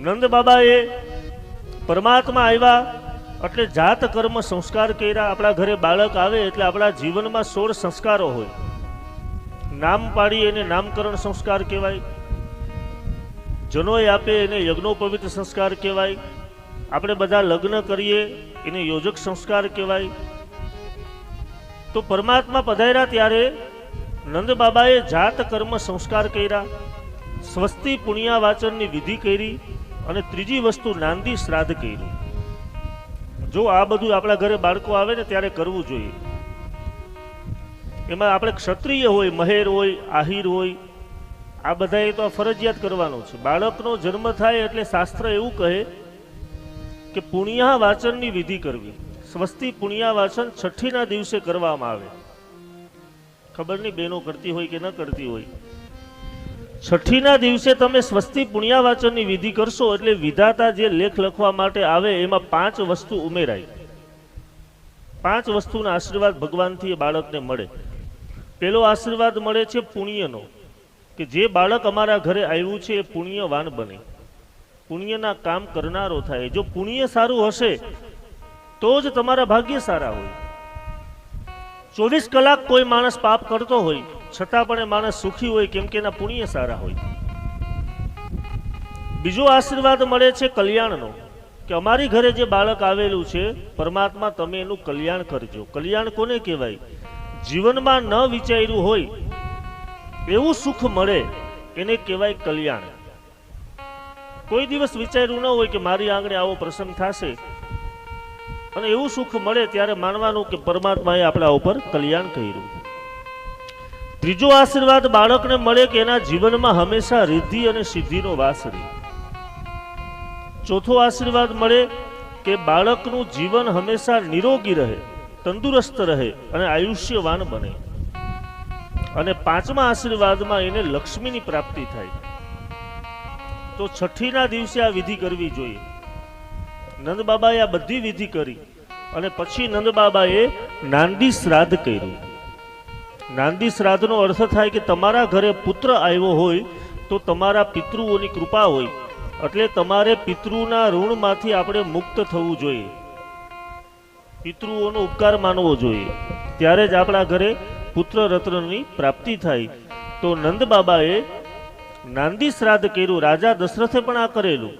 નંદ બાબાએ પરમાત્મા આવ્યા એટલે જાત કર્મ સંસ્કાર કર્યા. આપણા ઘરે બાળક આવે એટલે આપણા જીવનમાં સોળ સંસ્કારો હોય. નામ પાડી એને નામકરણ સંસ્કાર કહેવાય. જનોય આપે એને યજ્ઞોપવિત સંસ્કાર કહેવાય. આપણે બધા લગ્ન કરીએ એને યોજક સંસ્કાર કહેવાય. તો પરમાત્મા પધાર્યા ત્યારે નંદ બાબાએ જાત કર્મ સંસ્કાર કર્યા. સ્વસ્તિ પુણ્યા વાચનની વિધિ કરી. અને ત્રીજી વસ્તુ નાંદી શ્રાદ્ધ કર્યું. જો આ બધું આપણા ઘરે બાળકો આવે ને ત્યારે કરવું જોઈએ. એમાં આપણે ક્ષત્રિય હોય, મહેર હોય, આહિર હોય, આ બધાએ તો ફરજિયાત કરવાનું છે. બાળકનો જન્મ થાય એટલે શાસ્ત્ર એવું કહે કે પુણ્યા વાચનની વિધિ કરવી. સ્વસ્તિ પુણ્યા વાચન છઠ્ઠીના દિવસે કરવામાં આવે. ખબર નહીં બહેનો કરતી હોય કે ન કરતી હોય. છઠ્ઠીના દિવસે તમે સ્વસ્તિ પુણ્યા વાચનની વિધિ કરશો એટલે વિધાતા જે લેખ લખવા માટે આવે એમાં પાંચ વસ્તુ ઉમેરાય. પાંચ વસ્તુના આશીર્વાદ ભગવાનથી એ બાળકને મળે. પેલો આશીર્વાદ મળે છે પુણ્યનો, કે જે બાળક અમારા ઘરે આવ્યું છે એ પુણ્યવાન બને. પુણ્યના કામ કરનારો થાય. જો પુણ્ય સારું હશે, તો જ તમારા ભાગ્ય સારા હોય. ચોવીસ કલાક કોઈ માણસ પાપ કરતો હોય છતાં પણ એ માણસ સુખી હોય કેમ કે એના પુણ્ય સારા હોય. બીજો આશીર્વાદ મળે છે કલ્યાણનો, કે અમારી ઘરે જે બાળક આવેલું છે, પરમાત્મા તમે એનું કલ્યાણ કરજો. કલ્યાણ કોને કહેવાય? જીવનમાં ન વિચાર્યું હોય, એવું સુખ મળે, એને કહેવાય કલ્યાણ. કોઈ દિવસ વિચાર્યું ન હોય કે મારી આંગણે આવો પ્રસંગ થશે, અને એવું સુખ મળે ત્યારે માનવાનું કે પરમાત્માએ આપણા ઉપર કલ્યાણ કર્યું. ત્રીજો આશીર્વાદ બાળકને મળે કે એના જીવનમાં હંમેશા રિદ્ધિ અને સિદ્ધિનો વાસ રહે. ચોથો આશીર્વાદ મળે કે બાળકનું જીવન હંમેશા નિરોગી રહે, તંદુરસ્ત રહે અને આયુષ્યવાન બને. અને પાંચમા આશીર્વાદમાં એને લક્ષ્મીની પ્રાપ્તિ થાય. તો છઠ્ઠીના દિવસે આ વિધિ કરવી જોઈએ. નંદ બાબાએ આ બધી વિધિ કરી અને પછી નંદ બાબાએ નાંદી શ્રાદ્ધ કર્યું. નાંદી શ્રાદ્ધનો અર્થ થાય કે તમારા ઘરે પુત્ર આવ્યો હોય તો તમારા પિતૃઓની કૃપા હોય. એટલે તમારે પિતૃના ઋણમાંથી આપણે મુક્ત થવું જોઈએ. પિતૃઓનો ઉપકાર માનવો જોઈએ. ત્યારે જ આપણા ઘરે પુત્ર રત્નની પ્રાપ્તિ થાય. તો નંદ બાબાએ નાંદી શ્રાદ્ધ કર્યું, રાજા દશરથે પણ આ કરેલું.